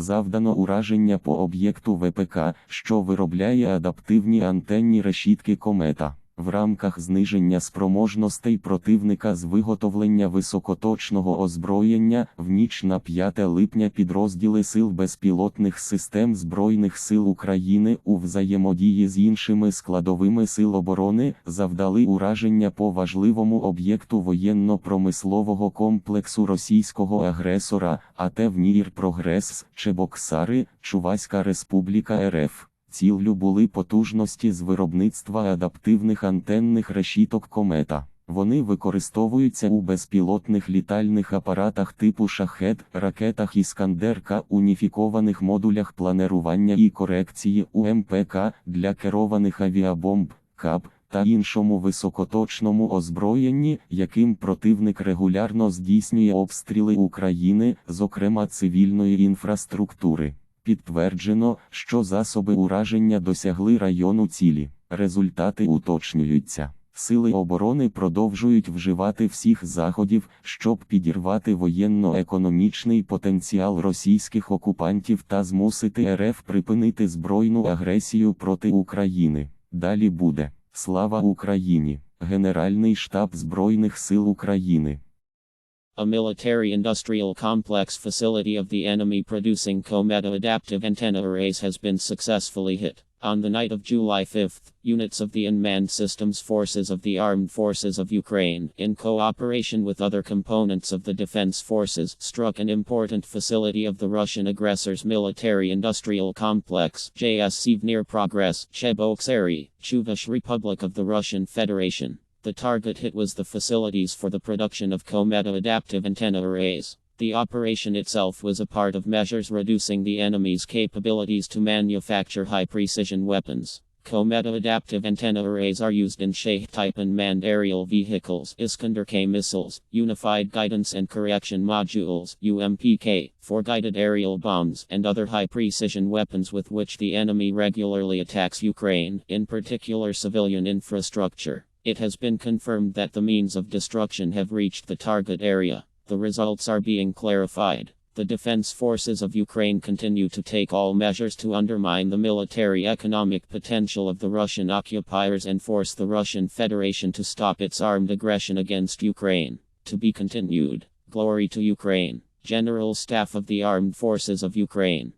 Завдано ураження по об'єкту ВПК, що виробляє адаптивні антенні решітки комета. В рамках зниження спроможностей противника з виготовлення високоточного озброєння в ніч на 5 липня підрозділи Сил безпілотних систем Збройних сил України у взаємодії з іншими складовими сил оборони завдали ураження по важливому об'єкту воєнно-промислового комплексу російського агресора АТ «Внір Прогрес, Чебоксари, Чуваська Республіка РФ. Ціллю були потужності з виробництва адаптивних антенних решіток комета. Вони використовуються у безпілотних літальних апаратах типу шахет, ракетах Іскандер-К, уніфікованих модулях планирування і корекції УМПК для керованих авіабомб, КАП та іншому високоточному озброєнні, яким противник регулярно здійснює обстріли України, зокрема цивільної інфраструктури. Підтверджено, що засоби ураження досягли району цілі. Результати уточнюються. Сили оборони продовжують вживати всіх заходів, щоб підірвати воєнно-економічний потенціал російських окупантів та змусити РФ припинити збройну агресію проти України. Далі буде Слава Україні! Генеральний штаб Збройних сил України. A military industrial complex facility of the enemy producing Cometa adaptive antenna arrays has been successfully hit. On the night of July 5, units of the unmanned systems forces of the armed forces of Ukraine, in cooperation with other components of the defense forces, struck an important facility of the Russian aggressor's military industrial complex, JSC near Progress, Cheboksary, Chuvash Republic of the Russian Federation. The target hit was the facilities for the production of Cometa adaptive antenna arrays. The operation itself was a part of measures reducing the enemy's capabilities to manufacture high precision weapons. Cometa adaptive antenna arrays are used in Sheikh type unmanned aerial vehicles, Iskander K missiles, Unified Guidance and Correction Modules, UMPK, for guided aerial bombs, and other high precision weapons with which the enemy regularly attacks Ukraine, in particular civilian infrastructure. It has been confirmed that the means of destruction have reached the target area. The results are being clarified. The defense forces of Ukraine continue to take all measures to undermine the military economic potential of the Russian occupiers and force the Russian Federation to stop its armed aggression against Ukraine. To be continued. Glory to Ukraine. General Staff of the Armed Forces of Ukraine.